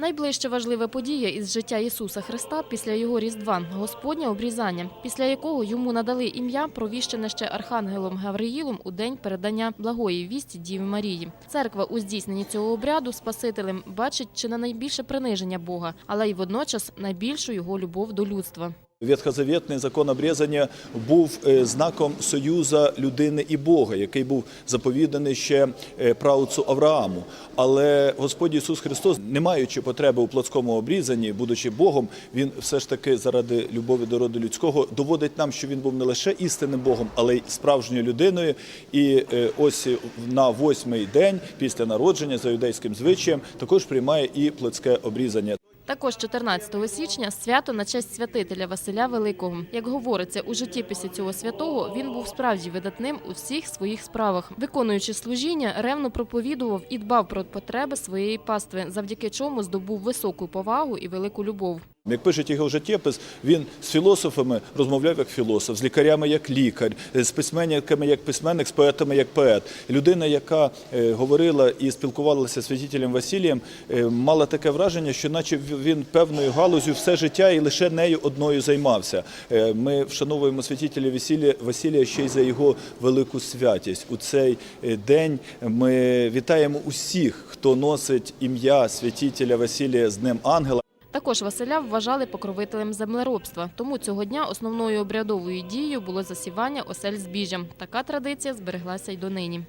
Найближче важлива подія із життя Ісуса Христа після його Різдва – Господнє обрізання, після якого йому надали ім'я, провіщене ще Архангелом Гавриїлом у день передання благої вісті Діви Марії. Церква у здійсненні цього обряду Спасителем бачить чи не найбільше приниження Бога, але й водночас найбільшу його любов до людства. Ветхозавітний закон обрізання був е, знаком союзу людини і Бога, який був заповіданий ще е, праотцу Аврааму. Але Господь Ісус Христос, не маючи потреби у плотському обрізанні, будучи Богом, він все ж таки заради любові до роду людського доводить нам, що він був не лише істинним Богом, але й справжньою людиною. І е, ось на восьмий день після народження за юдейським звичаєм також приймає і плотське обрізання. Також 14 січня свято на честь святителя Василя Великого. Як говориться, у житті після цього святого він був справді видатним у всіх своїх справах. Виконуючи служіння, ревно проповідував і дбав про потреби своєї пастви, завдяки чому здобув високу повагу і велику любов. Як пишуть його життєпис, він з філософами розмовляв як філософ, з лікарями як лікар, з письменниками як письменник, з поетами як поет. Людина, яка е, говорила і спілкувалася з святителем Василієм, е, мала таке враження, що наче він певною галузю все життя і лише нею одною займався. Е, Ми вшановуємо святителя Василія, ще й за його велику святість. У цей е, день ми вітаємо усіх, хто носить ім'я святителя Василія з Днем Ангела. Також Василя вважали покровителем землеробства. Тому цього дня основною обрядовою дією було засівання осель збіжжям. Така традиція збереглася й донині.